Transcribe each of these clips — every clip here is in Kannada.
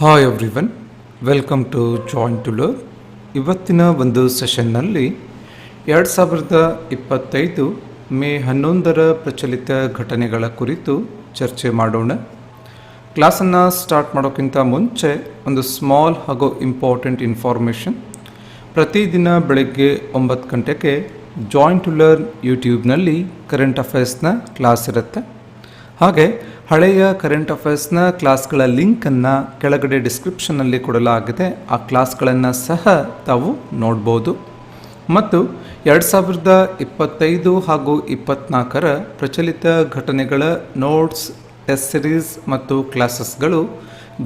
Hi everyone welcome to join to learn ಇವತ್ತಿನ ಒಂದು ಸೆಷನ್ನಲ್ಲಿ ಎರಡು ಸಾವಿರದ ಇಪ್ಪತ್ತೈದು ಮೇ ಹನ್ನೊಂದರ ಪ್ರಚಲಿತ ಘಟನೆಗಳ ಕುರಿತು ಚರ್ಚೆ ಮಾಡೋಣ. ಕ್ಲಾಸನ್ನು ಸ್ಟಾರ್ಟ್ ಮಾಡೋಕ್ಕಿಂತ ಮುಂಚೆ ಒಂದು ಸ್ಮಾಲ್ ಹಾಗೂ ಇಂಪಾರ್ಟೆಂಟ್ ಇನ್ಫಾರ್ಮೇಷನ್ ಪ್ರತಿದಿನ ಬೆಳಗ್ಗೆ ಒಂಬತ್ತು ಗಂಟೆಗೆ ಜಾಯಿಂಟ್ ಟು ಲರ್ನ್ ಯೂಟ್ಯೂಬ್ನಲ್ಲಿ ಕರೆಂಟ್ ಅಫೇರ್ಸ್ನ ಕ್ಲಾಸ್ ಇರುತ್ತೆ. ಹಾಗೆ ಹಳೆಯ ಕರೆಂಟ್ ಅಫೇರ್ಸ್ನ ಕ್ಲಾಸ್ಗಳ ಲಿಂಕನ್ನು ಕೆಳಗಡೆ ಡಿಸ್ಕ್ರಿಪ್ಷನ್ನಲ್ಲಿ ಕೊಡಲಾಗಿದೆ. ಆ ಕ್ಲಾಸ್ಗಳನ್ನು ಸಹ ತಾವು ನೋಡ್ಬೋದು. ಮತ್ತು ಎರಡು ಸಾವಿರದ ಇಪ್ಪತ್ತೈದು ಹಾಗೂ ಇಪ್ಪತ್ನಾಲ್ಕರ ಪ್ರಚಲಿತ ಘಟನೆಗಳ ನೋಟ್ಸ್ ಎಸ್ ಸಿರೀಸ್ ಮತ್ತು ಕ್ಲಾಸಸ್ಗಳು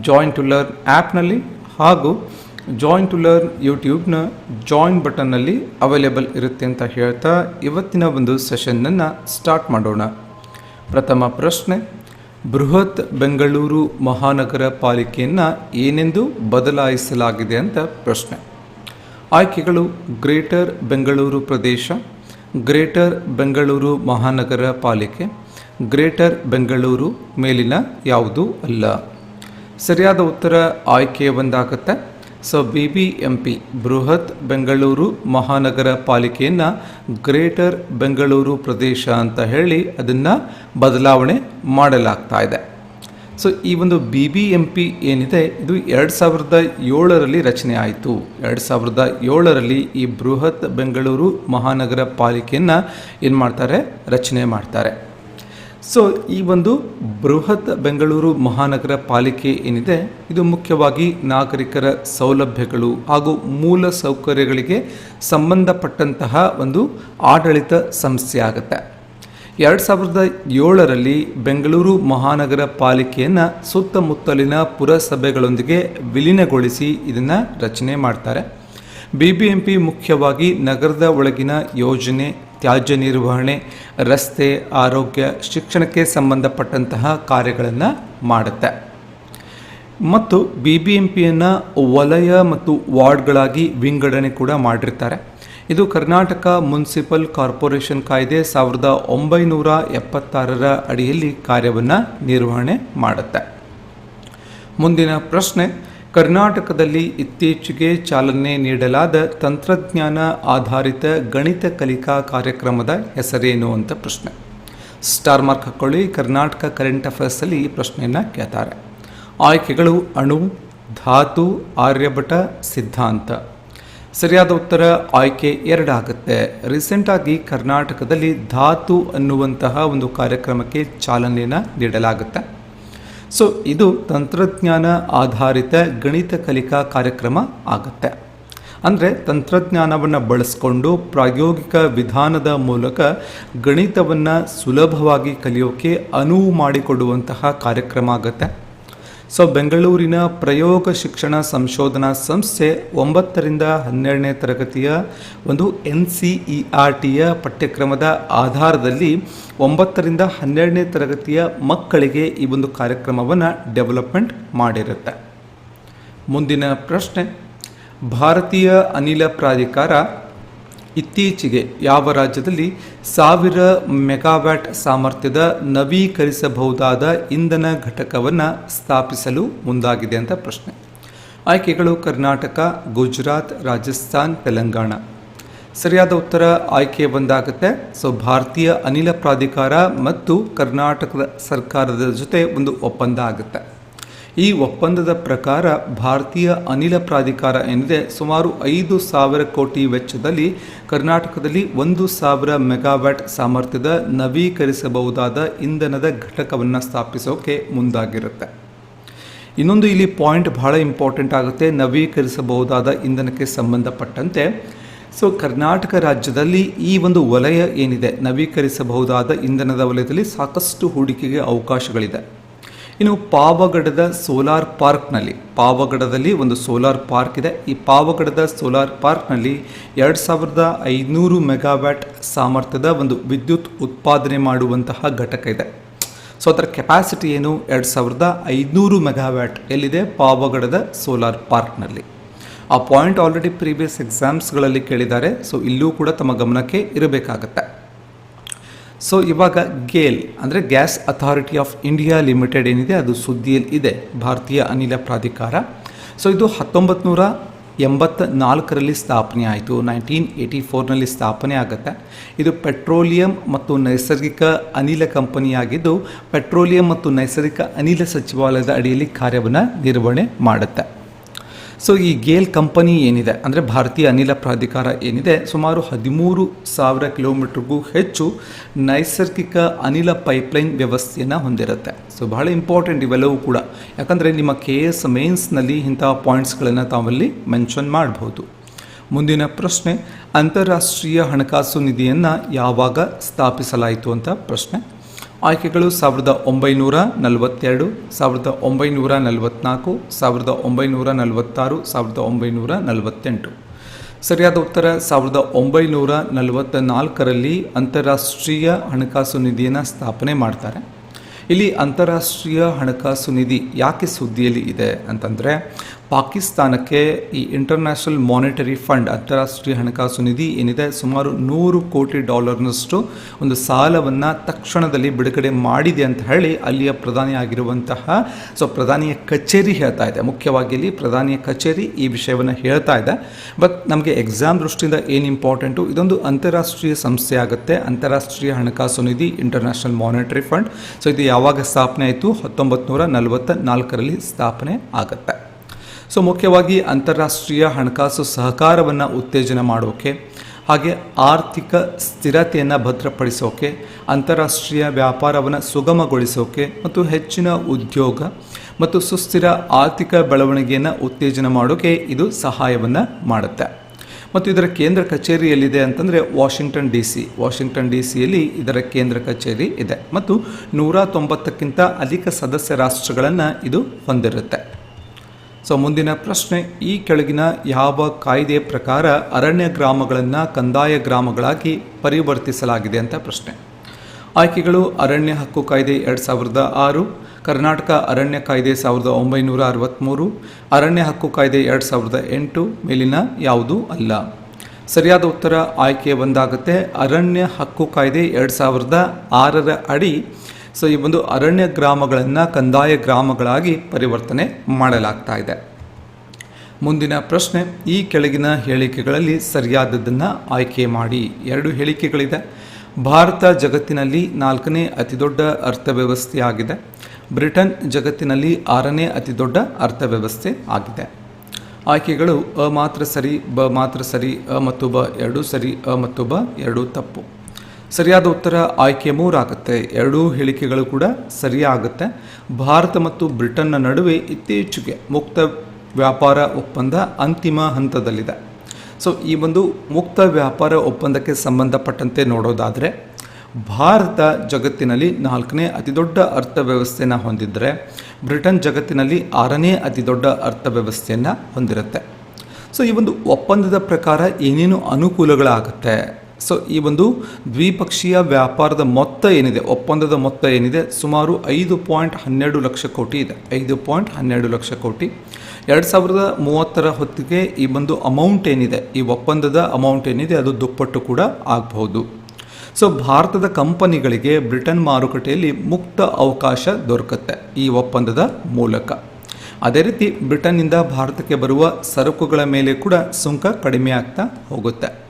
ಜಾಯಿಂಟ್ ಟು ಲರ್ನ್ ಆ್ಯಪ್ನಲ್ಲಿ ಹಾಗೂ ಜಾಯಿಂಟ್ ಟು ಲರ್ನ್ ಯೂಟ್ಯೂಬ್ನ ಜಾಯಿನ್ ಬಟನ್ನಲ್ಲಿ ಅವೈಲೇಬಲ್ ಇರುತ್ತೆ ಅಂತ ಹೇಳ್ತಾ ಇವತ್ತಿನ ಒಂದು ಸೆಷನ್ನನ್ನು ಸ್ಟಾರ್ಟ್ ಮಾಡೋಣ. ಪ್ರಥಮ ಪ್ರಶ್ನೆ, ಬೃಹತ್ ಬೆಂಗಳೂರು ಮಹಾನಗರ ಪಾಲಿಕೆಯನ್ನು ಏನೆಂದು ಬದಲಾಯಿಸಲಾಗಿದೆ ಅಂತ ಪ್ರಶ್ನೆ. ಆಯ್ಕೆಗಳು, ಗ್ರೇಟರ್ ಬೆಂಗಳೂರು ಪ್ರದೇಶ, ಗ್ರೇಟರ್ ಬೆಂಗಳೂರು ಮಹಾನಗರ ಪಾಲಿಕೆ, ಗ್ರೇಟರ್ ಬೆಂಗಳೂರು ಮೇಲಿನ ಯಾವುದೂ ಅಲ್ಲ. ಸರಿಯಾದ ಉತ್ತರ ಆಯ್ಕೆ ಒಂದಾಗುತ್ತೆ. So B B M P Bruhat Bengaluru Mahanagara ಪಾಲಿಕೆಯನ್ನು greater Bengaluru ಪ್ರದೇಶ ಅಂತ ಹೇಳಿ ಅದನ್ನು ಬದಲಾವಣೆ ಮಾಡಲಾಗ್ತಾ ಇದೆ. ಸೊ ಈ ಒಂದು ಬಿ ಬಿ ಎಂ ಪಿ ಏನಿದೆ, ಇದು ಎರಡು ಸಾವಿರದ ಏಳರಲ್ಲಿ ರಚನೆ ಆಯಿತು. ಎರಡು ಸಾವಿರದ ಏಳರಲ್ಲಿ ಈ ಬೃಹತ್ ಬೆಂಗಳೂರು ಮಹಾನಗರ ಪಾಲಿಕೆಯನ್ನು ಏನು ಮಾಡ್ತಾರೆ, ರಚನೆ ಮಾಡ್ತಾರೆ. ಸೊ ಈ ಒಂದು ಬೃಹತ್ ಬೆಂಗಳೂರು ಮಹಾನಗರ ಪಾಲಿಕೆ ಏನಿದೆ, ಇದು ಮುಖ್ಯವಾಗಿ ನಾಗರಿಕರ ಸೌಲಭ್ಯಗಳು ಹಾಗೂ ಮೂಲ ಸೌಕರ್ಯಗಳಿಗೆ ಸಂಬಂಧಪಟ್ಟಂತಹ ಒಂದು ಆಡಳಿತ ಸಂಸ್ಥೆ ಆಗುತ್ತೆ. ಎರಡು ಸಾವಿರದ ಏಳರಲ್ಲಿ ಬೆಂಗಳೂರು ಮಹಾನಗರ ಪಾಲಿಕೆಯನ್ನು ಸುತ್ತಮುತ್ತಲಿನ ಪುರಸಭೆಗಳೊಂದಿಗೆ ವಿಲೀನಗೊಳಿಸಿ ಇದನ್ನು ರಚನೆ ಮಾಡ್ತಾರೆ. ಬಿ ಬಿ ಎಂ ಪಿ ಮುಖ್ಯವಾಗಿ ನಗರದ ಒಳಗಿನ ಯೋಜನೆ ತ್ಯಾಜ್ಯ ನಿರ್ವಹಣೆ, ರಸ್ತೆ, ಆರೋಗ್ಯ, ಶಿಕ್ಷಣಕ್ಕೆ ಸಂಬಂಧಪಟ್ಟಂತಹ ಕಾರ್ಯಗಳನ್ನು ಮಾಡುತ್ತೆ. ಮತ್ತು ಬಿ ಬಿ ಎಂ ಪಿಯನ್ನು ವಲಯ ಮತ್ತು ವಾರ್ಡ್ಗಳಾಗಿ ವಿಂಗಡಣೆ ಕೂಡ ಮಾಡಿರ್ತಾರೆ. ಇದು ಕರ್ನಾಟಕ ಮುನ್ಸಿಪಲ್ ಕಾರ್ಪೊರೇಷನ್ ಕಾಯ್ದೆ ಸಾವಿರದ ಒಂಬೈನೂರ ಎಪ್ಪತ್ತಾರರ ಅಡಿಯಲ್ಲಿ ಕಾರ್ಯವನ್ನು ನಿರ್ವಹಣೆ ಮಾಡುತ್ತೆ. ಮುಂದಿನ ಪ್ರಶ್ನೆ ಕರ್ನಾಟಕದಲ್ಲಿ ಇತ್ತೀಚೆಗೆ ಚಾಲನೆ ನೀಡಲಾದ ತಂತ್ರಜ್ಞಾನ ಆಧಾರಿತ ಗಣಿತ ಕಲಿಕಾ ಕಾರ್ಯಕ್ರಮದ ಹೆಸರೇನು ಅಂತ ಪ್ರಶ್ನೆ. ಸ್ಟಾರ್ ಮಾರ್ಕ್ ಹಾಕೊಳ್ಳಿ, ಕರ್ನಾಟಕ ಕರೆಂಟ್ ಅಫೇರ್ಸಲ್ಲಿ ಈ ಪ್ರಶ್ನೆಯನ್ನು ಕೇಳ್ತಾರೆ. ಆಯ್ಕೆಗಳು ಅಣು, ಧಾತು, ಆರ್ಯಭಟ, ಸಿದ್ಧಾಂತ. ಸರಿಯಾದ ಉತ್ತರ ಆಯ್ಕೆ ಎರಡಾಗುತ್ತೆ. ರೀಸೆಂಟಾಗಿ ಕರ್ನಾಟಕದಲ್ಲಿ ಧಾತು ಅನ್ನುವಂತಹ ಒಂದು ಕಾರ್ಯಕ್ರಮಕ್ಕೆ ಚಾಲನೆಯನ್ನು ನೀಡಲಾಗುತ್ತೆ. ಸೊ ಇದು ತಂತ್ರಜ್ಞಾನ ಆಧಾರಿತ ಗಣಿತ ಕಲಿಕಾ ಕಾರ್ಯಕ್ರಮ ಆಗುತ್ತೆ. ಅಂದರೆ ತಂತ್ರಜ್ಞಾನವನ್ನು ಬಳಸ್ಕೊಂಡು ಪ್ರಾಯೋಗಿಕ ವಿಧಾನದ ಮೂಲಕ ಗಣಿತವನ್ನು ಸುಲಭವಾಗಿ ಕಲಿಯೋಕೆ ಅನುವು ಮಾಡಿಕೊಡುವಂತಹ ಕಾರ್ಯಕ್ರಮ ಆಗುತ್ತೆ. ಸೊ ಬೆಂಗಳೂರಿನ ಪ್ರಯೋಗ ಶಿಕ್ಷಣ ಸಂಶೋಧನಾ ಸಂಸ್ಥೆ ಒಂಬತ್ತರಿಂದ ಹನ್ನೆರಡನೇ ತರಗತಿಯ ಒಂದು ಎನ್ ಸಿ ಇ ಆರ್ ಟಿಯ ಪಠ್ಯಕ್ರಮದ ಆಧಾರದಲ್ಲಿ ಒಂಬತ್ತರಿಂದ ಹನ್ನೆರಡನೇ ತರಗತಿಯ ಮಕ್ಕಳಿಗೆ ಈ ಒಂದು ಕಾರ್ಯಕ್ರಮವನ್ನು ಡೆವಲಪ್ಮೆಂಟ್ ಮಾಡಿರುತ್ತೆ. ಮುಂದಿನ ಪ್ರಶ್ನೆ, ಭಾರತೀಯ ಅನಿಲ ಪ್ರಾಧಿಕಾರ ಇತ್ತೀಚೆಗೆ ಯಾವ ರಾಜ್ಯದಲ್ಲಿ ಸಾವಿರ ಮೆಗಾವ್ಯಾಟ್ ಸಾಮರ್ಥ್ಯದ ನವೀಕರಿಸಬಹುದಾದ ಇಂಧನ ಘಟಕವನ್ನು ಸ್ಥಾಪಿಸಲು ಮುಂದಾಗಿದೆ ಅಂತ ಪ್ರಶ್ನೆ. ಆಯ್ಕೆಗಳು ಕರ್ನಾಟಕ, ಗುಜರಾತ್, ರಾಜಸ್ಥಾನ್, ತೆಲಂಗಾಣ. ಸರಿಯಾದ ಉತ್ತರ ಆಯ್ಕೆ ಬಂದಾಗುತ್ತೆ. ಸೊ ಭಾರತೀಯ ಅನಿಲ ಪ್ರಾಧಿಕಾರ ಮತ್ತು ಕರ್ನಾಟಕದ ಸರ್ಕಾರದ ಜೊತೆ ಒಂದು ಒಪ್ಪಂದ ಆಗುತ್ತೆ. ಈ ಒಪ್ಪಂದದ ಪ್ರಕಾರ ಭಾರತೀಯ ಅನಿಲ ಪ್ರಾಧಿಕಾರ ಏನಿದೆ ಸುಮಾರು ಐದು ಸಾವಿರ ಕೋಟಿ ವೆಚ್ಚದಲ್ಲಿ ಕರ್ನಾಟಕದಲ್ಲಿ ಒಂದು ಸಾವಿರ ಮೆಗಾವ್ಯಾಟ್ ಸಾಮರ್ಥ್ಯದ ನವೀಕರಿಸಬಹುದಾದ ಇಂಧನದ ಘಟಕವನ್ನು ಸ್ಥಾಪಿಸೋಕೆ ಮುಂದಾಗಿರುತ್ತೆ. ಇನ್ನೊಂದು ಇಲ್ಲಿ ಪಾಯಿಂಟ್ ಬಹಳ ಇಂಪಾರ್ಟೆಂಟ್ ಆಗುತ್ತೆ, ನವೀಕರಿಸಬಹುದಾದ ಇಂಧನಕ್ಕೆ ಸಂಬಂಧಪಟ್ಟಂತೆ. ಸೊ, ಕರ್ನಾಟಕ ರಾಜ್ಯದಲ್ಲಿ ಈ ಒಂದು ವಲಯ ಏನಿದೆ, ನವೀಕರಿಸಬಹುದಾದ ಇಂಧನದ ವಲಯದಲ್ಲಿ ಸಾಕಷ್ಟು ಹೂಡಿಕೆಗೆ ಅವಕಾಶಗಳಿದೆ. ಇನ್ನು ಪಾವಗಡದ ಸೋಲಾರ್ ಪಾರ್ಕ್ನಲ್ಲಿ, ಪಾವಗಡದಲ್ಲಿ ಒಂದು ಸೋಲಾರ್ ಪಾರ್ಕ್ ಇದೆ. ಈ ಪಾವಗಡದ ಸೋಲಾರ್ ಪಾರ್ಕ್ನಲ್ಲಿ ಎರಡು ಸಾವಿರದ ಐನೂರು ಮೆಗಾವ್ಯಾಟ್ ಸಾಮರ್ಥ್ಯದ ಒಂದು ವಿದ್ಯುತ್ ಉತ್ಪಾದನೆ ಮಾಡುವಂತಹ ಘಟಕ ಇದೆ. ಸೊ ಅದರ ಕೆಪಾಸಿಟಿ ಏನು? ಎರಡು ಸಾವಿರದ ಐನೂರು ಮೆಗಾವ್ಯಾಟ್. ಎಲ್ಲಿದೆ? ಪಾವಗಡದ ಸೋಲಾರ್ ಪಾರ್ಕ್ನಲ್ಲಿ. ಆ ಪಾಯಿಂಟ್ ಆಲ್ರೆಡಿ ಪ್ರೀವಿಯಸ್ ಎಕ್ಸಾಮ್ಸ್ಗಳಲ್ಲಿ ಕೇಳಿದ್ದಾರೆ. ಸೊ ಇಲ್ಲೂ ಕೂಡ ತಮ್ಮ ಗಮನಕ್ಕೆ ಇರಬೇಕಾಗತ್ತೆ. ಸೊ ಇವಾಗ ಗೇಲ್ ಅಂದರೆ Gas Authority of India Limited ಏನಿದೆ, ಅದು ಸುದ್ದಿಯಲ್ಲಿ ಇದೆ, ಭಾರತೀಯ ಅನಿಲ ಪ್ರಾಧಿಕಾರ. ಸೊ ಇದು ಹತ್ತೊಂಬತ್ತು ನೂರ ಎಂಬತ್ತ ನಾಲ್ಕರಲ್ಲಿ ಸ್ಥಾಪನೆ ಆಯಿತು, ನೈನ್ಟೀನ್ ಏಯ್ಟಿ ಫೋರ್ನಲ್ಲಿ ಸ್ಥಾಪನೆ ಆಗುತ್ತೆ. ಇದು ಪೆಟ್ರೋಲಿಯಂ ಮತ್ತು ನೈಸರ್ಗಿಕ ಅನಿಲ ಕಂಪನಿಯಾಗಿದ್ದು, ಪೆಟ್ರೋಲಿಯಂ ಮತ್ತು ನೈಸರ್ಗಿಕ ಅನಿಲ ಸಚಿವಾಲಯದ ಅಡಿಯಲ್ಲಿ ಕಾರ್ಯವನ್ನು ನಿರ್ವಹಣೆ ಮಾಡುತ್ತೆ. ಸೊ ಈ ಗೇಲ್ ಕಂಪನಿ ಏನಿದೆ? ಅಂದರೆ ಭಾರತೀಯ ಅನಿಲ ಪ್ರಾಧಿಕಾರ ಏನಿದೆ? ಸುಮಾರು ಹದಿಮೂರು ಸಾವಿರ ಕಿಲೋಮೀಟ್ರಿಗೂ ಹೆಚ್ಚು ನೈಸರ್ಗಿಕ ಅನಿಲ ಪೈಪ್ಲೈನ್ ವ್ಯವಸ್ಥೆಯನ್ನು ಹೊಂದಿರುತ್ತೆ. ಸೊ ಬಹಳ ಇಂಪಾರ್ಟೆಂಟ್ ಇವೆಲ್ಲವೂ ಕೂಡ. ಯಾಕಂದರೆ ನಿಮ್ಮ ಕೆ ಎಸ್ ಮೇನ್ಸ್ನಲ್ಲಿ ಇಂಥ ಪಾಯಿಂಟ್ಸ್ಗಳನ್ನು ತಾವಲ್ಲಿ ಮೆನ್ಷನ್ ಮಾಡ್ಬೋದು. ಮುಂದಿನ ಪ್ರಶ್ನೆ, ಅಂತಾರಾಷ್ಟ್ರೀಯ ಹಣಕಾಸು ನಿಧಿಯನ್ನು ಯಾವಾಗ ಸ್ಥಾಪಿಸಲಾಯಿತು ಅಂತ ಪ್ರಶ್ನೆ. ಆಯ್ಕೆಗಳು ಸಾವಿರದ ಒಂಬೈನೂರ ನಲವತ್ತೆರಡು, ಸಾವಿರದ ಒಂಬೈನೂರ ನಲವತ್ತ್ನಾಲ್ಕು ಸಾವಿರದ ಒಂಬೈನೂರ ನಲವತ್ತಾರು, ಸಾವಿರದ ಒಂಬೈನೂರ ನಲವತ್ತೆಂಟು. ಸರಿಯಾದ ಉತ್ತರ ಸಾವಿರದ ಒಂಬೈನೂರ ನಲವತ್ತ ನಾಲ್ಕರಲ್ಲಿ ಅಂತಾರಾಷ್ಟ್ರೀಯ ಹಣಕಾಸು ನಿಧಿಯನ್ನು ಸ್ಥಾಪನೆ ಮಾಡ್ತಾರೆ. ಇಲ್ಲಿ ಅಂತಾರಾಷ್ಟ್ರೀಯ ಹಣಕಾಸು ನಿಧಿ ಯಾಕೆ ಸುದ್ದಿಯಲ್ಲಿ ಇದೆ ಅಂತಂದರೆ ಪಾಕಿಸ್ತಾನಕ್ಕೆ ಈ ಇಂಟರ್ನ್ಯಾಷನಲ್ ಮಾನಿಟರಿ ಫಂಡ್ ಅಂತಾರಾಷ್ಟ್ರೀಯ ಹಣಕಾಸು ನಿಧಿ ಏನಿದೆ, ಸುಮಾರು ನೂರು ಕೋಟಿ ಡಾಲರ್ನಷ್ಟು ಒಂದು ಸಾಲವನ್ನು ತಕ್ಷಣದಲ್ಲಿ ಬಿಡುಗಡೆ ಮಾಡಿದೆ ಅಂತ ಹೇಳಿ ಅಲ್ಲಿಯ ಪ್ರಧಾನಿ ಆಗಿರುವಂತಹ, ಸೊ ಪ್ರಧಾನಿಯ ಕಚೇರಿ ಹೇಳ್ತಾ ಇದೆ. ಮುಖ್ಯವಾಗಿ ಇಲ್ಲಿ ಪ್ರಧಾನಿಯ ಕಚೇರಿ ಈ ವಿಷಯವನ್ನು ಹೇಳ್ತಾ ಇದೆ. ಬಟ್ ನಮಗೆ ಎಕ್ಸಾಮ್ ದೃಷ್ಟಿಯಿಂದ ಏನು ಇಂಪಾರ್ಟೆಂಟು ಇದೊಂದು ಅಂತಾರಾಷ್ಟ್ರೀಯ ಸಂಸ್ಥೆ ಆಗುತ್ತೆ. ಅಂತಾರಾಷ್ಟ್ರೀಯ ಹಣಕಾಸು ನಿಧಿ ಇಂಟರ್ನ್ಯಾಷನಲ್ ಮಾನಿಟರಿ ಫಂಡ್ ಸೊ ಇದು ಯಾವಾಗ ಸ್ಥಾಪನೆ ಆಯಿತು? ಹತ್ತೊಂಬತ್ತು ನೂರ ನಲವತ್ತ ನಾಲ್ಕರಲ್ಲಿ ಸ್ಥಾಪನೆ ಆಗುತ್ತೆ. ಸೊ ಮುಖ್ಯವಾಗಿ ಅಂತಾರಾಷ್ಟ್ರೀಯ ಹಣಕಾಸು ಸಹಕಾರವನ್ನು ಉತ್ತೇಜನ ಮಾಡೋಕೆ, ಹಾಗೆ ಆರ್ಥಿಕ ಸ್ಥಿರತೆಯನ್ನು ಭದ್ರಪಡಿಸೋಕೆ, ಅಂತಾರಾಷ್ಟ್ರೀಯ ವ್ಯಾಪಾರವನ್ನು ಸುಗಮಗೊಳಿಸೋಕೆ ಮತ್ತು ಹೆಚ್ಚಿನ ಉದ್ಯೋಗ ಮತ್ತು ಸುಸ್ಥಿರ ಆರ್ಥಿಕ ಬೆಳವಣಿಗೆಯನ್ನು ಉತ್ತೇಜನ ಮಾಡೋಕೆ ಇದು ಸಹಾಯವನ್ನು ಮಾಡುತ್ತೆ. ಮತ್ತು ಇದರ ಕೇಂದ್ರ ಕಚೇರಿ ಎಲ್ಲಿದೆ ಅಂತಂದರೆ Washington D C Washington D ಸಿಯಲ್ಲಿ ಇದರ ಕೇಂದ್ರ ಕಚೇರಿ ಇದೆ. ಮತ್ತು ನೂರ ತೊಂಬತ್ತಕ್ಕಿಂತ ಅಧಿಕ ಸದಸ್ಯ ರಾಷ್ಟ್ರಗಳನ್ನು ಇದು ಹೊಂದಿರುತ್ತೆ. ಸೊ ಮುಂದಿನ ಪ್ರಶ್ನೆ, ಈ ಕೆಳಗಿನ ಯಾವ ಕಾಯ್ದೆ ಪ್ರಕಾರ ಅರಣ್ಯ ಗ್ರಾಮಗಳನ್ನು ಕಂದಾಯ ಗ್ರಾಮಗಳಾಗಿ ಪರಿವರ್ತಿಸಲಾಗಿದೆ ಅಂತ ಪ್ರಶ್ನೆ. ಆಯ್ಕೆಗಳು ಅರಣ್ಯ ಹಕ್ಕು ಕಾಯ್ದೆ ಎರಡು ಸಾವಿರದ ಆರು, ಕರ್ನಾಟಕ ಅರಣ್ಯ ಕಾಯ್ದೆ ಸಾವಿರದ ಒಂಬೈನೂರ ಅರವತ್ತ್ಮೂರು ಅರಣ್ಯ ಹಕ್ಕು ಕಾಯ್ದೆ ಎರಡು ಸಾವಿರದ ಎಂಟು ಮೇಲಿನ ಯಾವುದೂ ಅಲ್ಲ. ಸರಿಯಾದ ಉತ್ತರ ಆಯ್ಕೆ ಒಂದಾಗುತ್ತೆ. ಅರಣ್ಯ ಹಕ್ಕು ಕಾಯ್ದೆ ಎರಡು ಸಾವಿರದ ಆರರ ಅಡಿ ಸೊ ಈ ಒಂದು ಅರಣ್ಯ ಗ್ರಾಮಗಳನ್ನು ಕಂದಾಯ ಗ್ರಾಮಗಳಾಗಿ ಪರಿವರ್ತನೆ ಮಾಡಲಾಗ್ತಾ ಇದೆ. ಮುಂದಿನ ಪ್ರಶ್ನೆ, ಈ ಕೆಳಗಿನ ಹೇಳಿಕೆಗಳಲ್ಲಿ ಸರಿಯಾದದ್ದನ್ನು ಆಯ್ಕೆ ಮಾಡಿ. ಎರಡು ಹೇಳಿಕೆಗಳಿದೆ. ಭಾರತ ಜಗತ್ತಿನಲ್ಲಿ ನಾಲ್ಕನೇ ಅತಿದೊಡ್ಡ ಅರ್ಥವ್ಯವಸ್ಥೆಯಾಗಿದೆ. ಬ್ರಿಟನ್ ಜಗತ್ತಿನಲ್ಲಿ ಆರನೇ ಅತಿದೊಡ್ಡ ಅರ್ಥವ್ಯವಸ್ಥೆ ಆಗಿದೆ. ಆಯ್ಕೆಗಳು ಅ ಮಾತ್ರ ಸರಿ, ಬ ಮಾತ್ರ ಸರಿ, ಅ ಮತ್ತು ಬ ಎರಡೂ ಸರಿ, ಅ ಮತ್ತು ಬ ಎರಡೂ ತಪ್ಪು. ಸರಿಯಾದ ಉತ್ತರ ಆಯ್ಕೆ ಮೂರಾಗುತ್ತೆ. ಎರಡೂ ಹೇಳಿಕೆಗಳು ಕೂಡ ಸರಿಯಾಗುತ್ತೆ. ಭಾರತ ಮತ್ತು ಬ್ರಿಟನ್ನ ನಡುವೆ ಇತ್ತೀಚೆಗೆ ಮುಕ್ತ ವ್ಯಾಪಾರ ಒಪ್ಪಂದ ಅಂತಿಮ ಹಂತದಲ್ಲಿದೆ. ಸೊ ಈ ಒಂದು ಮುಕ್ತ ವ್ಯಾಪಾರ ಒಪ್ಪಂದಕ್ಕೆ ಸಂಬಂಧಪಟ್ಟಂತೆ ನೋಡೋದಾದರೆ, ಭಾರತ ಜಗತ್ತಿನಲ್ಲಿ ನಾಲ್ಕನೇ ಅತಿದೊಡ್ಡ ಅರ್ಥವ್ಯವಸ್ಥೆಯನ್ನು ಹೊಂದಿದ್ದರೆ ಬ್ರಿಟನ್ ಜಗತ್ತಿನಲ್ಲಿ ಆರನೇ ಅತಿದೊಡ್ಡ ಅರ್ಥವ್ಯವಸ್ಥೆಯನ್ನು ಹೊಂದಿರುತ್ತೆ. ಸೊ ಈ ಒಂದು ಒಪ್ಪಂದದ ಪ್ರಕಾರ ಏನೇನು ಅನುಕೂಲಗಳಾಗುತ್ತೆ? ಸೊ, ಈ ಒಂದು ದ್ವಿಪಕ್ಷೀಯ ವ್ಯಾಪಾರದ ಮೊತ್ತ ಏನಿದೆ, ಒಪ್ಪಂದದ ಮೊತ್ತ ಏನಿದೆ, ಸುಮಾರು ಐದು ಪಾಯಿಂಟ್ ಹನ್ನೆರಡು ಲಕ್ಷ ಕೋಟಿ ಇದೆ. ಐದು ಪಾಯಿಂಟ್ ಹನ್ನೆರಡು ಲಕ್ಷ ಕೋಟಿ. ಎರಡು ಸಾವಿರದ ಮೂವತ್ತರ ಹೊತ್ತಿಗೆ ಈ ಒಂದು ಅಮೌಂಟ್ ಏನಿದೆ, ಈ ಒಪ್ಪಂದದ ಅಮೌಂಟ್ ಏನಿದೆ, ಅದು ದುಪ್ಪಟ್ಟು ಕೂಡ ಆಗಬಹುದು. ಸೊ, ಭಾರತದ ಕಂಪನಿಗಳಿಗೆ ಬ್ರಿಟನ್ ಮಾರುಕಟ್ಟೆಯಲ್ಲಿ ಮುಕ್ತ ಅವಕಾಶ ದೊರಕುತ್ತೆ ಈ ಒಪ್ಪಂದದ ಮೂಲಕ. ಅದೇ ರೀತಿ, ಬ್ರಿಟನ್ನಿಂದ ಭಾರತಕ್ಕೆ ಬರುವ ಸರಕುಗಳ ಮೇಲೆ ಕೂಡ ಸುಂಕ ಕಡಿಮೆ ಆಗ್ತಾ ಹೋಗುತ್ತೆ.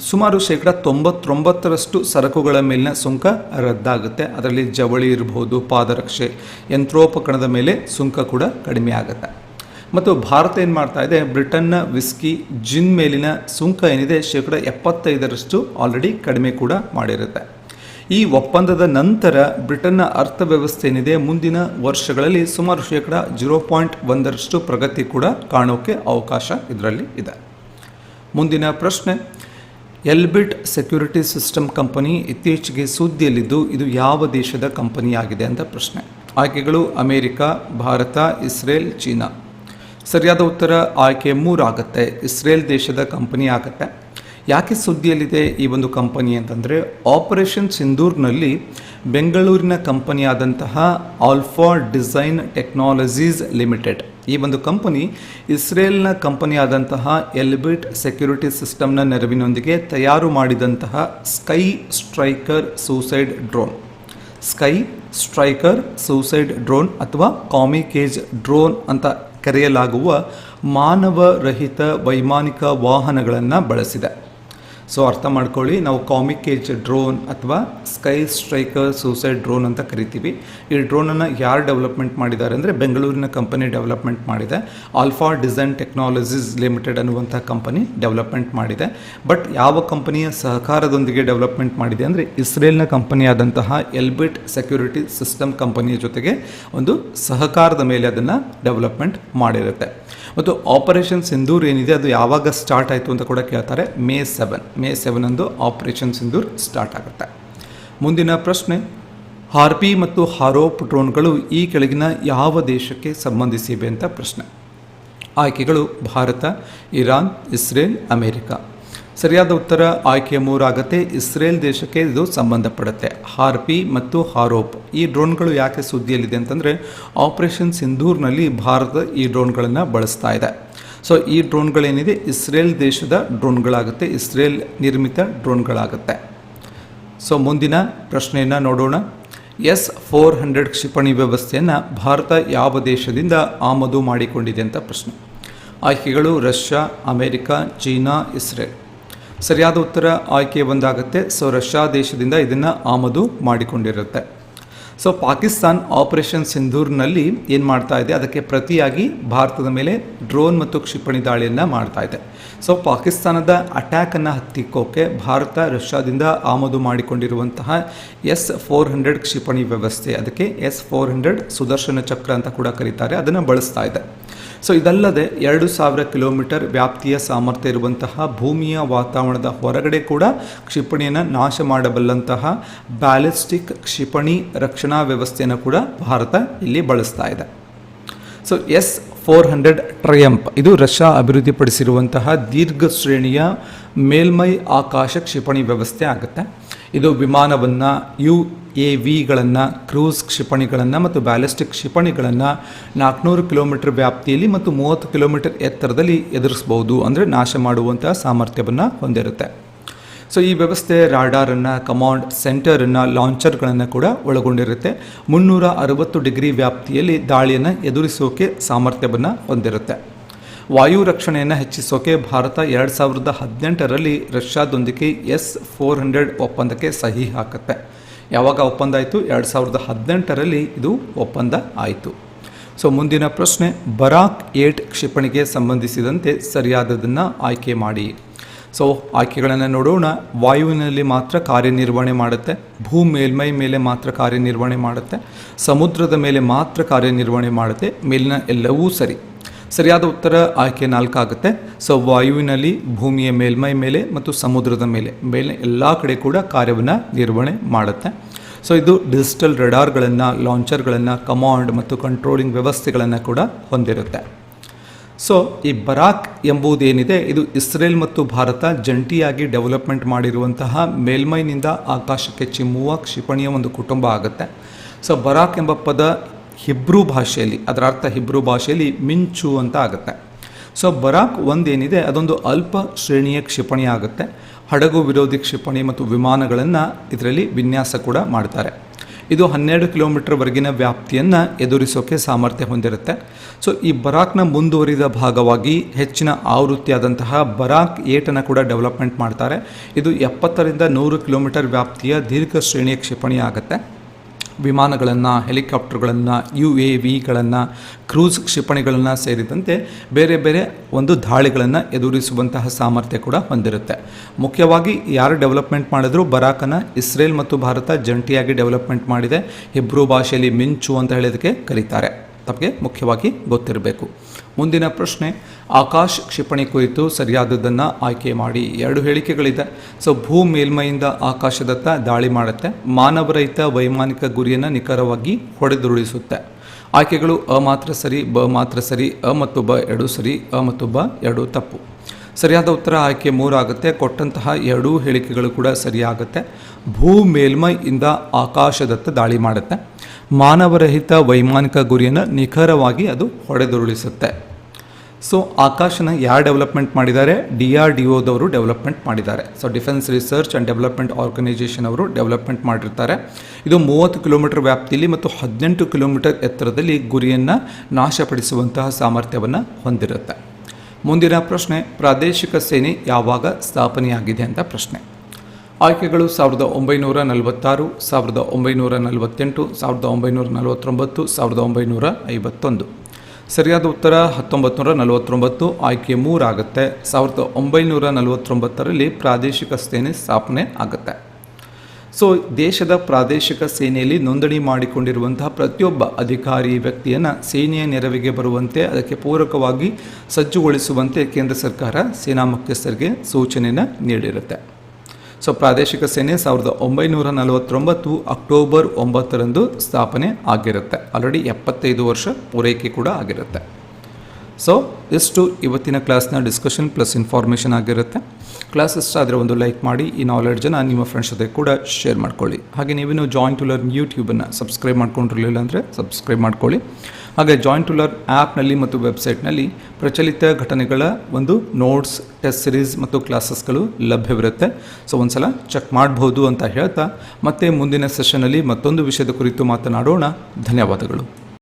ಸುಮಾರು ಶೇಕಡ ತೊಂಬತ್ತೊಂಬತ್ತರಷ್ಟು ಸರಕುಗಳ ಮೇಲಿನ ಸುಂಕ ರದ್ದಾಗುತ್ತೆ. ಅದರಲ್ಲಿ ಜವಳಿ ಇರಬಹುದು, ಪಾದರಕ್ಷೆ, ಯಂತ್ರೋಪಕರಣದ ಮೇಲೆ ಸುಂಕ ಕೂಡ ಕಡಿಮೆ ಆಗುತ್ತೆ. ಮತ್ತು ಭಾರತ ಏನು ಮಾಡ್ತಾ ಇದೆ? ಬ್ರಿಟನ್ನ ವಿಸ್ಕಿ ಜಿನ್ ಮೇಲಿನ ಸುಂಕ ಏನಿದೆ? ಶೇಕಡ ಎಪ್ಪತ್ತೈದರಷ್ಟು ಆಲ್ರೆಡಿ ಕಡಿಮೆ ಕೂಡ ಮಾಡಿರುತ್ತೆ. ಈ ಒಪ್ಪಂದದ ನಂತರ ಬ್ರಿಟನ್ನ ಅರ್ಥವ್ಯವಸ್ಥೆ ಏನಿದೆ? ಮುಂದಿನ ವರ್ಷಗಳಲ್ಲಿ ಸುಮಾರು ಶೇಕಡ ಜೀರೋ ಪಾಯಿಂಟ್ ಒಂದರಷ್ಟು ಪ್ರಗತಿ ಕೂಡ ಕಾಣೋಕ್ಕೆ ಅವಕಾಶ ಇದರಲ್ಲಿ ಇದೆ. ಮುಂದಿನ ಪ್ರಶ್ನೆ ಎಲ್ಬಿಟ್ ಸೆಕ್ಯೂರಿಟಿ ಸಿಸ್ಟಮ್ ಕಂಪನಿ ಇತ್ತೀಚೆಗೆ ಸುದ್ದಿಯಲ್ಲಿದ್ದು, ಇದು ಯಾವ ದೇಶದ ಕಂಪನಿಯಾಗಿದೆ ಅಂತ ಪ್ರಶ್ನೆ. ಆಯ್ಕೆಗಳು ಅಮೇರಿಕ, ಭಾರತ, ಇಸ್ರೇಲ್, ಚೀನಾ. ಸರಿಯಾದ ಉತ್ತರ, ಆಯ್ಕೆ ಮೂರಾಗುತ್ತೆ. ಇಸ್ರೇಲ್ ದೇಶದ ಕಂಪನಿ ಆಗುತ್ತೆ. ಯಾಕೆ ಸುದ್ದಿಯಲ್ಲಿದೆ ಈ ಒಂದು ಕಂಪನಿ ಅಂತಂದರೆ, ಆಪರೇಷನ್ ಸಿಂಧೂರ್ನಲ್ಲಿ ಬೆಂಗಳೂರಿನ ಕಂಪನಿಯಾದಂತಹ ಆಲ್ಫಾ ಡಿಸೈನ್ ಟೆಕ್ನಾಲಜೀಸ್ ಲಿಮಿಟೆಡ್ ಈ ಒಂದು ಕಂಪನಿ ಇಸ್ರೇಲ್ನ ಕಂಪನಿಯಾದಂತಹ ಎಲ್ಬಿಟ್ ಸೆಕ್ಯೂರಿಟಿ ಸಿಸ್ಟಮ್ನ ನೆರವಿನೊಂದಿಗೆ ತಯಾರು ಮಾಡಿದಂತಹ Sky Striker suicide drone. Sky Striker suicide drone ಅಥವಾ ಕಾಮಿಕೇಜ್ ಡ್ರೋನ್ ಅಂತ ಕರೆಯಲಾಗುವ ಮಾನವರಹಿತ ವೈಮಾನಿಕ ವಾಹನಗಳನ್ನು ಬಳಸಿದೆ. ಸೊ ಅರ್ಥ ಮಾಡ್ಕೊಳ್ಳಿ. ನಾವು ಕಾಮಿಕ್ ಏಜ್ ಡ್ರೋನ್ ಅಥವಾ ಸ್ಕೈ ಸ್ಟ್ರೈಕರ್ ಸೂಸೈಡ್ ಡ್ರೋನ್ ಅಂತ ಕರಿತೀವಿ. ಈ ಡ್ರೋನನ್ನು ಯಾರು ಡೆವಲಪ್ಮೆಂಟ್ ಮಾಡಿದ್ದಾರೆ ಅಂದರೆ ಬೆಂಗಳೂರಿನ ಕಂಪನಿ ಡೆವಲಪ್ಮೆಂಟ್ ಮಾಡಿದೆ. ಆಲ್ಫಾ ಡಿಸೈನ್ ಟೆಕ್ನಾಲಜೀಸ್ ಲಿಮಿಟೆಡ್ ಅನ್ನುವಂಥ ಕಂಪನಿ ಡೆವಲಪ್ಮೆಂಟ್ ಮಾಡಿದೆ. ಬಟ್ ಯಾವ ಕಂಪನಿಯ ಸಹಕಾರದೊಂದಿಗೆ ಡೆವಲಪ್ಮೆಂಟ್ ಮಾಡಿದೆ ಅಂದರೆ ಇಸ್ರೇಲ್ನ ಕಂಪನಿಯಾದಂತಹ ಎಲ್ಬಿಟ್ ಸೆಕ್ಯೂರಿಟಿ ಸಿಸ್ಟಮ್ ಕಂಪನಿಯ ಜೊತೆಗೆ ಒಂದು ಸಹಕಾರದ ಮೇಲೆ ಅದನ್ನು ಡೆವಲಪ್ಮೆಂಟ್ ಮಾಡಿರುತ್ತೆ. ಮತ್ತು ಆಪರೇಷನ್ ಸಿಂಧೂರ್ ಏನಿದೆ, ಅದು ಯಾವಾಗ ಸ್ಟಾರ್ಟ್ ಆಯಿತು ಅಂತ ಕೂಡ ಕೇಳ್ತಾರೆ. ಮೇ ಸೆವೆನ್ ಮೇ ಸೆವೆನ್ ಅಂದು ಆಪರೇಷನ್ ಸಿಂಧೂರ್ ಸ್ಟಾರ್ಟ್ ಆಗುತ್ತೆ. ಮುಂದಿನ ಪ್ರಶ್ನೆ ಹಾರ್ಪಿ ಮತ್ತು ಹಾರೋಪ್ ಡ್ರೋನ್ಗಳು ಈ ಕೆಳಗಿನ ಯಾವ ದೇಶಕ್ಕೆ ಸಂಬಂಧಿಸಿವೆ ಅಂತ ಪ್ರಶ್ನೆ. ಆಯ್ಕೆಗಳು ಭಾರತ, ಇರಾನ್, ಇಸ್ರೇಲ್, ಅಮೇರಿಕಾ. ಸರಿಯಾದ ಉತ್ತರ ಆಯ್ಕೆ ಮೂರಾಗತ್ತೆ. ಇಸ್ರೇಲ್ ದೇಶಕ್ಕೆ ಇದು ಸಂಬಂಧಪಡುತ್ತೆ. ಹಾರ್ಪಿ ಮತ್ತು ಹಾರೋಪ್. ಈ ಡ್ರೋನ್ಗಳು ಯಾಕೆ ಸುದ್ದಿಯಲ್ಲಿದೆ ಅಂತಂದರೆ, ಆಪರೇಷನ್ ಸಿಂಧೂರ್ನಲ್ಲಿ ಭಾರತ ಈ ಡ್ರೋನ್ಗಳನ್ನು ಬಳಸ್ತಾ ಇದೆ. ಸೊ, ಈ ಡ್ರೋನ್ಗಳೇನಿದೆ? ಇಸ್ರೇಲ್ ದೇಶದ ಡ್ರೋನ್ಗಳಾಗುತ್ತೆ. ಇಸ್ರೇಲ್ ನಿರ್ಮಿತ ಡ್ರೋನ್ಗಳಾಗುತ್ತೆ. ಸೊ, ಮುಂದಿನ ಪ್ರಶ್ನೆಯನ್ನು ನೋಡೋಣ. ಎಸ್ ಫೋರ್ ಹಂಡ್ರೆಡ್ ಕ್ಷಿಪಣಿ ವ್ಯವಸ್ಥೆಯನ್ನು ಭಾರತ ಯಾವ ದೇಶದಿಂದ ಆಮದು ಮಾಡಿಕೊಂಡಿದೆ ಅಂತ ಪ್ರಶ್ನೆ. ಆಯ್ಕೆಗಳು ರಷ್ಯಾ, ಅಮೆರಿಕ, ಚೀನಾ, ಇಸ್ರೇಲ್. ಸರಿಯಾದ ಉತ್ತರ ಆಯ್ಕೆ ಒಂದಾಗುತ್ತೆ ಸೊ ರಷ್ಯಾ ದೇಶದಿಂದ ಇದನ್ನು ಆಮದು ಮಾಡಿಕೊಂಡಿರುತ್ತೆ. ಸೊ ಪಾಕಿಸ್ತಾನ್ ಆಪರೇಷನ್ ಸಿಂಧೂರ್ನಲ್ಲಿ ಏನು ಮಾಡ್ತಾ ಇದೆ? ಅದಕ್ಕೆ ಪ್ರತಿಯಾಗಿ ಭಾರತದ ಮೇಲೆ ಡ್ರೋನ್ ಮತ್ತು ಕ್ಷಿಪಣಿ ದಾಳಿಯನ್ನು ಮಾಡ್ತಾ ಇದೆ. ಸೊ ಪಾಕಿಸ್ತಾನದ ಅಟ್ಯಾಕನ್ನು ಹತ್ತಿಕ್ಕೋಕೆ ಭಾರತ ರಷ್ಯಾದಿಂದ ಆಮದು ಮಾಡಿಕೊಂಡಿರುವಂತಹ ಎಸ್ ಫೋರ್ ಹಂಡ್ರೆಡ್ ಕ್ಷಿಪಣಿ ವ್ಯವಸ್ಥೆ. ಅದಕ್ಕೆ ಎಸ್ ಫೋರ್ ಹಂಡ್ರೆಡ್ ಸುದರ್ಶನ ಚಕ್ರ ಅಂತ ಕೂಡ ಕರೀತಾರೆ. ಅದನ್ನು ಬಳಸ್ತಾ ಇದೆ. ಸೊ ಇದಲ್ಲದೆ ಎರಡು ಸಾವಿರ ಕಿಲೋಮೀಟರ್ ವ್ಯಾಪ್ತಿಯ ಸಾಮರ್ಥ್ಯ ಇರುವಂತಹ ಭೂಮಿಯ ವಾತಾವರಣದ ಹೊರಗಡೆ ಕೂಡ ಕ್ಷಿಪಣಿಯನ್ನು ನಾಶ ಮಾಡಬಲ್ಲಂತಹ ಬ್ಯಾಲಿಸ್ಟಿಕ್ ಕ್ಷಿಪಣಿ ರಕ್ಷಣಾ ವ್ಯವಸ್ಥೆಯನ್ನು ಕೂಡ ಭಾರತ ಇಲ್ಲಿ ಬಳಸ್ತಾ ಇದೆ. So S four hundred triumph ಇದು ರಷ್ಯಾ ಅಭಿವೃದ್ಧಿಪಡಿಸಿರುವಂತಹ ದೀರ್ಘ ಶ್ರೇಣಿಯ ಮೇಲ್ಮೈ ಆಕಾಶ ಕ್ಷಿಪಣಿ ವ್ಯವಸ್ಥೆ ಆಗುತ್ತೆ. ಇದು ವಿಮಾನವನ್ನು ಯು ಎ ವಿಗಳನ್ನು, ಕ್ರೂಸ್ ಕ್ಷಿಪಣಿಗಳನ್ನು ಮತ್ತು ಬ್ಯಾಲಿಸ್ಟಿಕ್ ಕ್ಷಿಪಣಿಗಳನ್ನು ನಾಲ್ಕುನೂರು ಕಿಲೋಮೀಟರ್ ವ್ಯಾಪ್ತಿಯಲ್ಲಿ ಮತ್ತು ಮೂವತ್ತು ಕಿಲೋಮೀಟರ್ ಎತ್ತರದಲ್ಲಿ ಎದುರಿಸಬಹುದು. ಅಂದರೆ ನಾಶ ಮಾಡುವಂತಹ ಸಾಮರ್ಥ್ಯವನ್ನು ಹೊಂದಿರುತ್ತೆ. ಸೊ ಈ ವ್ಯವಸ್ಥೆ ರಾಡಾರನ್ನು, ಕಮಾಂಡ್ ಸೆಂಟರನ್ನು ಲಾಂಚರ್ಗಳನ್ನು ಕೂಡ ಒಳಗೊಂಡಿರುತ್ತೆ. ಮುನ್ನೂರ ಅರವತ್ತು ಡಿಗ್ರಿ ವ್ಯಾಪ್ತಿಯಲ್ಲಿ ದಾಳಿಯನ್ನು ಎದುರಿಸೋಕೆ ಸಾಮರ್ಥ್ಯವನ್ನು ಹೊಂದಿರುತ್ತೆ. ವಾಯು ರಕ್ಷಣೆಯನ್ನು ಹೆಚ್ಚಿಸೋಕೆ ಭಾರತ ಎರಡು ಸಾವಿರದ ಹದಿನೆಂಟರಲ್ಲಿ ರಷ್ಯಾದೊಂದಿಗೆ ಎಸ್ ಫೋರ್ ಹಂಡ್ರೆಡ್ ಒಪ್ಪಂದಕ್ಕೆ ಸಹಿ ಹಾಕುತ್ತೆ. ಯಾವಾಗ ಒಪ್ಪಂದ ಆಯಿತು? ಎರಡು ಸಾವಿರದ ಹದಿನೆಂಟರಲ್ಲಿ ಇದು ಒಪ್ಪಂದ ಆಯಿತು. ಸೊ, ಮುಂದಿನ ಪ್ರಶ್ನೆ, ಬರಾಕ್ ಏಟ್ ಕ್ಷಿಪಣಿಗೆ ಸಂಬಂಧಿಸಿದಂತೆ ಸರಿಯಾದದನ್ನು ಆಯ್ಕೆ ಮಾಡಿ. ಸೊ, ಆಯ್ಕೆಗಳನ್ನು ನೋಡೋಣ. ವಾಯುವಿನಲ್ಲಿ ಮಾತ್ರ ಕಾರ್ಯನಿರ್ವಹಣೆ ಮಾಡುತ್ತೆ. ಭೂ ಮೇಲ್ಮೈ ಮೇಲೆ ಮಾತ್ರ ಕಾರ್ಯನಿರ್ವಹಣೆ ಮಾಡುತ್ತೆ. ಸಮುದ್ರದ ಮೇಲೆ ಮಾತ್ರ ಕಾರ್ಯನಿರ್ವಹಣೆ ಮಾಡುತ್ತೆ. ಮೇಲಿನ ಎಲ್ಲವೂ ಸರಿ. ಸರಿಯಾದ ಉತ್ತರ ಆಯ್ಕೆ ನಾಲ್ಕಾಗುತ್ತೆ. ಸೊ ವಾಯುವಿನಲ್ಲಿ, ಭೂಮಿಯ ಮೇಲ್ಮೈ ಮೇಲೆ ಮತ್ತು ಸಮುದ್ರದ ಮೇಲೆ ಮೇಲೆ ಎಲ್ಲ ಕಡೆ ಕೂಡ ಕಾರ್ಯವನ್ನು ನಿರ್ವಹಣೆ ಮಾಡುತ್ತೆ. ಸೊ ಇದು ಡಿಜಿಟಲ್ ರೆಡಾರ್ಗಳನ್ನು, ಲಾಂಚರ್ಗಳನ್ನು, ಕಮಾಂಡ್ ಮತ್ತು ಕಂಟ್ರೋಲಿಂಗ್ ವ್ಯವಸ್ಥೆಗಳನ್ನು ಕೂಡ ಹೊಂದಿರುತ್ತೆ. ಸೊ ಈ ಬರಾಕ್ ಎಂಬುದೇನಿದೆ? ಇದು ಇಸ್ರೇಲ್ ಮತ್ತು ಭಾರತ ಜಂಟಿಯಾಗಿ ಡೆವಲಪ್ಮೆಂಟ್ ಮಾಡಿರುವಂತಹ ಮೇಲ್ಮೈನಿಂದ ಆಕಾಶಕ್ಕೆ ಚಿಮ್ಮುವ ಕ್ಷಿಪಣಿಯ ಒಂದು ಕುಟುಂಬ ಆಗುತ್ತೆ. ಸೊ ಬರಾಕ್ ಎಂಬ ಪದ ಹಿಬ್ರೂ ಭಾಷೆಯಲ್ಲಿ, ಅದರ ಅರ್ಥ ಹಿಬ್ರೂ ಭಾಷೆಯಲ್ಲಿ ಮಿಂಚು ಅಂತ ಆಗುತ್ತೆ. ಸೊ ಬರಾಕ್ ಒಂದೇನಿದೆ, ಅದೊಂದು ಅಲ್ಪ ಶ್ರೇಣಿಯ ಕ್ಷಿಪಣಿ ಆಗುತ್ತೆ. ಹಡಗು ವಿರೋಧಿ ಕ್ಷಿಪಣಿ ಮತ್ತು ವಿಮಾನಗಳನ್ನು ಇದರಲ್ಲಿ ವಿನ್ಯಾಸ ಕೂಡ ಮಾಡ್ತಾರೆ. ಇದು ಹನ್ನೆರಡು ಕಿಲೋಮೀಟರ್ವರೆಗಿನ ವ್ಯಾಪ್ತಿಯನ್ನು ಎದುರಿಸೋಕೆ ಸಾಮರ್ಥ್ಯ ಹೊಂದಿರುತ್ತೆ. ಸೊ ಈ ಬರಾಕ್ನ ಮುಂದುವರಿದ ಭಾಗವಾಗಿ ಹೆಚ್ಚಿನ ಆವೃತ್ತಿಯಾದಂತಹ ಬರಾಕ್ ಏಟನ್ನು ಕೂಡ ಡೆವಲಪ್ಮೆಂಟ್ ಮಾಡ್ತಾರೆ. ಇದು ಎಪ್ಪತ್ತರಿಂದ ನೂರು ಕಿಲೋಮೀಟರ್ ವ್ಯಾಪ್ತಿಯ ದೀರ್ಘ ಶ್ರೇಣಿಯ ಕ್ಷಿಪಣಿ ಆಗುತ್ತೆ. ವಿಮಾನಗಳನ್ನು, ಹೆಲಿಕಾಪ್ಟರ್ಗಳನ್ನು, ಯು ಎ ವಿಗಳನ್ನು, ಕ್ರೂಸ್ ಕ್ಷಿಪಣಿಗಳನ್ನು ಸೇರಿದಂತೆ ಬೇರೆ ಬೇರೆ ಒಂದು ದಾಳಿಗಳನ್ನು ಎದುರಿಸುವಂತಹ ಸಾಮರ್ಥ್ಯ ಕೂಡ ಹೊಂದಿರುತ್ತೆ. ಮುಖ್ಯವಾಗಿ ಯಾರು ಡೆವಲಪ್ಮೆಂಟ್ ಮಾಡಿದ್ರು? ಬರಾಕನ ಇಸ್ರೇಲ್ ಮತ್ತು ಭಾರತ ಜಂಟಿಯಾಗಿ ಡೆವಲಪ್ಮೆಂಟ್ ಮಾಡಿದೆ. ಹಿಬ್ರೂ ಭಾಷೆಯಲ್ಲಿ ಮಿಂಚು ಅಂತ ಹೇಳೋದಕ್ಕೆ ಕರೀತಾರೆ. ತಮಗೆ ಮುಖ್ಯವಾಗಿ ಗೊತ್ತಿರಬೇಕು. ಮುಂದಿನ ಪ್ರಶ್ನೆ, ಆಕಾಶ್ ಕ್ಷಿಪಣಿ ಕುರಿತು ಸರಿಯಾದದ್ದನ್ನು ಆಯ್ಕೆ ಮಾಡಿ. ಎರಡು ಹೇಳಿಕೆಗಳಿದೆ. ಸೊ, ಭೂ ಮೇಲ್ಮೈಯಿಂದ ಆಕಾಶದತ್ತ ದಾಳಿ ಮಾಡುತ್ತೆ. ಮಾನವರಹಿತ ವೈಮಾನಿಕ ಗುರಿಯನ್ನು ನಿಖರವಾಗಿ ಹೊಡೆದುರುಳಿಸುತ್ತೆ. ಆಯ್ಕೆಗಳು ಅ ಮಾತ್ರ ಸರಿ, ಬ ಮಾತ್ರ ಸರಿ, ಅ ಮತ್ತು ಬ ಎರಡು ಸರಿ, ಅ ಮತ್ತು ಬ ಎರಡು ತಪ್ಪು. ಸರಿಯಾದ ಉತ್ತರ ಆಯ್ಕೆ ಮೂರಾಗುತ್ತೆ ಕೊಟ್ಟಂತಹ ಎರಡೂ ಹೇಳಿಕೆಗಳು ಕೂಡ ಸರಿಯಾಗುತ್ತೆ. ಭೂ ಮೇಲ್ಮೈಯಿಂದ ಆಕಾಶದತ್ತ ದಾಳಿ ಮಾಡುತ್ತೆ. ಮಾನವರಹಿತ ವೈಮಾನಿಕ ಗುರಿಯನ್ನು ನಿಖರವಾಗಿ ಅದು ಹೊಡೆದುರುಳಿಸುತ್ತೆ. ಸೊ ಆಕಾಶನ ಯಾರು ಡೆವಲಪ್ಮೆಂಟ್ ಮಾಡಿದ್ದಾರೆ? ಡಿ ಆರ್ ಡಿ ಒದವರು ಡೆವಲಪ್ಮೆಂಟ್ ಮಾಡಿದ್ದಾರೆ. So Defence Research and Development Organisation ಅವರು ಡೆವಲಪ್ಮೆಂಟ್ ಮಾಡಿರ್ತಾರೆ. ಇದು ಮೂವತ್ತು ಕಿಲೋಮೀಟರ್ ವ್ಯಾಪ್ತಿಯಲ್ಲಿ ಮತ್ತು ಹದಿನೆಂಟು ಕಿಲೋಮೀಟರ್ ಎತ್ತರದಲ್ಲಿ ಗುರಿಯನ್ನು ನಾಶಪಡಿಸುವಂತಹ ಸಾಮರ್ಥ್ಯವನ್ನು ಹೊಂದಿರುತ್ತೆ. ಮುಂದಿನ ಪ್ರಶ್ನೆ, ಪ್ರಾದೇಶಿಕ ಸೇನೆ ಯಾವಾಗ ಸ್ಥಾಪನೆಯಾಗಿದೆ ಅಂತ ಪ್ರಶ್ನೆ. ಆಯ್ಕೆಗಳು ಸಾವಿರದ ಒಂಬೈನೂರ ನಲವತ್ತಾರು, ಸಾವಿರದ ಒಂಬೈನೂರ ನಲವತ್ತೆಂಟು, ಸಾವಿರದ ಒಂಬೈನೂರ ನಲವತ್ತೊಂಬತ್ತು, ಸಾವಿರದ ಒಂಬೈನೂರ ಐವತ್ತೊಂದು. ಸರಿಯಾದ ಉತ್ತರ ಹತ್ತೊಂಬತ್ತು ನೂರ ನಲವತ್ತೊಂಬತ್ತು, ಆಯ್ಕೆ ಮೂರಾಗುತ್ತೆ. ಸಾವಿರದ ಒಂಬೈನೂರ ನಲವತ್ತೊಂಬತ್ತರಲ್ಲಿ ಪ್ರಾದೇಶಿಕ ಸೇನೆ ಸ್ಥಾಪನೆ ಆಗುತ್ತೆ. ಸೊ, ದೇಶದ ಪ್ರಾದೇಶಿಕ ಸೇನೆಯಲ್ಲಿ ನೋಂದಣಿ ಮಾಡಿಕೊಂಡಿರುವಂತಹ ಪ್ರತಿಯೊಬ್ಬ ಅಧಿಕಾರಿ ವ್ಯಕ್ತಿಯನ್ನು ಸೇನೆಯ ನೆರವಿಗೆ ಬರುವಂತೆ, ಅದಕ್ಕೆ ಪೂರಕವಾಗಿ ಸಜ್ಜುಗೊಳಿಸುವಂತೆ ಕೇಂದ್ರ ಸರ್ಕಾರ ಸೇನಾ ಮುಖ್ಯಸ್ಥರಿಗೆ ಸೂಚನೆಯನ್ನು ನೀಡಿರುತ್ತೆ. ಸೊ ಪ್ರಾದೇಶಿಕ ಸೇನೆ ಸಾವಿರದ ಒಂಬೈನೂರ ನಲವತ್ತೊಂಬತ್ತು ಅಕ್ಟೋಬರ್ ಒಂಬತ್ತರಂದು ಸ್ಥಾಪನೆ ಆಗಿರುತ್ತೆ. ಆಲ್ರೆಡಿ ಎಪ್ಪತ್ತೈದು ವರ್ಷ ಪೂರೈಕೆ ಕೂಡ ಆಗಿರುತ್ತೆ. ಸೊ ಇಷ್ಟು ಇವತ್ತಿನ ಕ್ಲಾಸ್ನ ಡಿಸ್ಕಷನ್ ಪ್ಲಸ್ ಇನ್ಫಾರ್ಮೇಷನ್ ಆಗಿರುತ್ತೆ. ಕ್ಲಾಸ್ ಇಷ್ಟ ಆದರೆ ಒಂದು ಲೈಕ್ ಮಾಡಿ, ಈ ನಾಲೆಡ್ಜನ್ನು ನಿಮ್ಮ ಫ್ರೆಂಡ್ಸ್ ಜೊತೆ ಕೂಡ ಶೇರ್ ಮಾಡ್ಕೊಳ್ಳಿ. ಹಾಗೆ ನೀವೇನು ಜಾಯಿಂಟ್ ಟು ಲರ್ನ್ ಯೂಟ್ಯೂಬನ್ನು ಸಬ್ಸ್ಕ್ರೈಬ್ ಮಾಡ್ಕೊಂಡಿರಲಿಲ್ಲ ಅಂದರೆ ಸಬ್ಸ್ಕ್ರೈಬ್ ಮಾಡ್ಕೊಳ್ಳಿ. ಹಾಗೆ ಜಾಯಿಂಟ್ ಟು ಲರ್ನ್ ಆ್ಯಪ್ನಲ್ಲಿ ಮತ್ತು ವೆಬ್ಸೈಟ್ನಲ್ಲಿ ಪ್ರಚಲಿತ ಘಟನೆಗಳ ಒಂದು ನೋಟ್ಸ್ ಟೆಸ್ಟ್ ಸಿರೀಸ್ ಮತ್ತು ಕ್ಲಾಸಸ್ಗಳು ಲಭ್ಯವಿರುತ್ತೆ. ಸೊ ಒಂದ್ಸಲ ಚೆಕ್ ಮಾಡ್ಬೋದು ಅಂತ ಹೇಳ್ತಾ ಮತ್ತೆ ಮುಂದಿನ ಸೆಷನಲ್ಲಿ ಮತ್ತೊಂದು ವಿಷಯದ ಕುರಿತು ಮಾತನಾಡೋಣ. ಧನ್ಯವಾದಗಳು.